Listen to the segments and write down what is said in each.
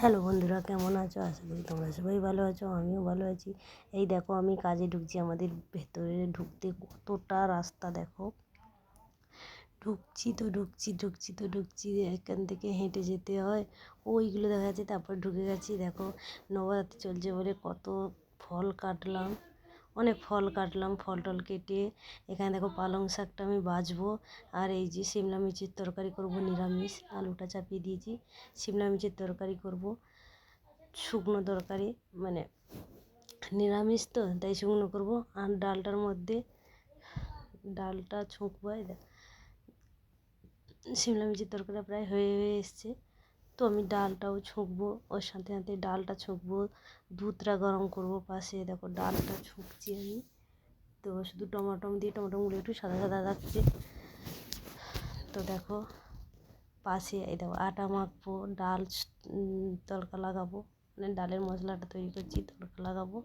Hello বন্ধুরা, কেমন আছো? আশা করি তোমরা সবাই ভালো আছো, আমিও ভালো আছি। এই দেখো, আমি কাজে ঢুকছি, আমাদের ভেতরে ঢুকতে কতটা রাস্তা দেখো। ঢুকছি তো, ঢুকছি ঢুকছি তো, ঢুকছি, এখান থেকে হেঁটে যেতে হয়। ওইগুলো দেখা যাচ্ছে, তারপর ঢুকে গেছি। দেখো, নবরাত্রি চলছে বলে কত ফল কাটলাম। অনেক ফল কাটলাম ফল টল কেটে। এখানে দেখো পালং শাকটা আমি বাছবো আর এই যে শিমলা মির্চের তরকারি করব, নিরামিষ। আলুটা চাপিয়ে দিয়েছি। শিমলা মির্চের তরকারি করব। শুকনো তরকারি মানে নিরামিষ তো, তাই শুকনো করব। আর ডালটার মধ্যে, ডালটা ছুঁকবো শিমলা মির্চের তরকারিটা প্রায় হয়ে হয়ে এসছে। তো আমি ডালটাও ছুঁকবো ওর সাথে সাথে ডালটা ছুঁকবো দুধটা গরম করব পাশে, দেখো ডালটা ছুঁকছি আমি। তো শুধু টমাটম দিয়ে টমাটোগুলো একটু সাদা সাদা লাগছে। তো দেখো পাশে, এই দেখো আটা মাখবো, ডাল তড়কা লাগাবো। মানে ডালের মশলাটা তৈরি করছি, তড়কা লাগাবো।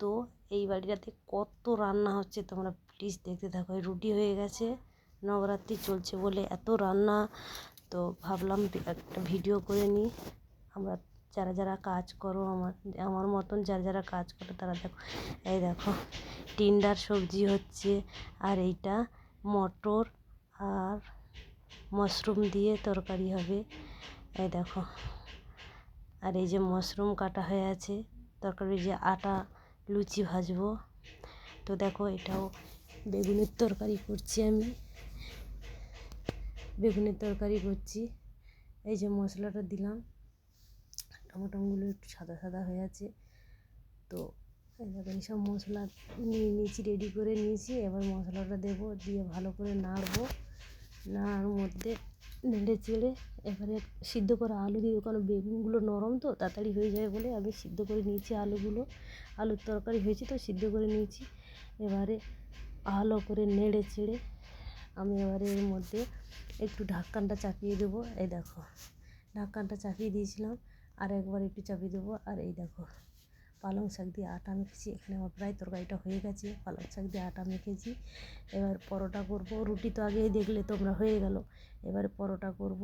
তো এই বাড়িটাতে কত রান্না হচ্ছে তোমরা প্লিজ দেখতে থাকো। রুটি হয়ে গেছে, নবরাত্রি চলছে বলে এত রান্না তো ভাবলাম একটা ভিডিও করে নিই। আমরা যারা যারা কাজ করো, আমার আমার মতন যারা যারা কাজ করো, তারা দেখো, এই দেখো, টিন্ডার সবজি হচ্ছে, আর এইটা মটর আর মাশরুম দিয়ে তরকারি হবে। এই দেখো, আর এই যে মাশরুম কাটা হয়ে আছে তরকারি যে আটা, লুচি ভাজবো। তো দেখো, এটাও বেগুনের তরকারি করছি আমি। বেগুনের তরকারি করছি। এই যে মশলাটা দিলাম। টমেটোগুলো একটু সাদা সাদা হয়ে আছে। তো এবার এইসব মশলা নিয়ে নিয়েছি রেডি করে নিয়েছি। এবার মশলাটা দেবো, দিয়ে ভালো করে নাড়বো। নাড়ার মধ্যে নেড়ে চেড়ে এবারে সিদ্ধ করা আলু দিয়ে, কারণ বেগুনগুলো নরম তো, তাড়াতাড়ি হয়ে যায় বলে আমি সিদ্ধ করে নিয়েছি আলুগুলো। আলুর তরকারি হয়েছে তো, সিদ্ধ করে নিয়েছি। এবারে ভালো করে নেড়ে চেড়ে আমি এবারে এর মধ্যে একটু ঢাক্কানটা চাপিয়ে দেবো। এই দেখো ঢাক্কানটা চাপিয়ে দিয়েছিলাম, আর একবার একটু চাপিয়ে দেবো। আর এই দেখো, পালং শাক দিয়ে আটা মেখেছি। এখানে আমার প্রায় তরকারিটা হয়ে গেছে, পালং শাক দিয়ে আটা মেখেছি। এবার পরোটা করব। রুটি তো আগেই দেখলে তোমরা হয়ে গেল। এবারে পরোটা করব,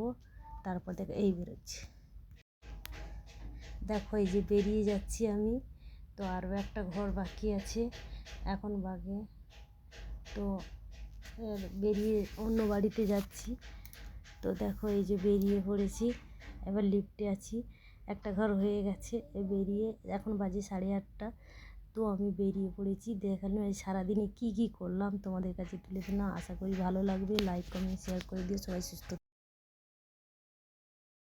তারপর দেখো এই বেরোচ্ছে। দেখো, এই যে বেরিয়ে যাচ্ছি আমি। তো আরও একটা ঘর বাকি আছে, এখন বাগে তো বেরিয়ে অন্য বাড়িতে যাচ্ছি। তো দেখো এই যে বেরিয়ে পড়েছি, এবার লিফটে আছি। একটা ঘর হয়ে গেছে বেরিয়ে এখন বাজে সাড়ে আটটা। তো আমি বেরিয়ে পড়েছি দেখানো এই সারাদিনে কী কী করলাম। তোমাদের কাছে তুলে না আশা করি ভালো লাগবে। লাইক কমেন্ট শেয়ার করে দিও। সবাই সুস্থ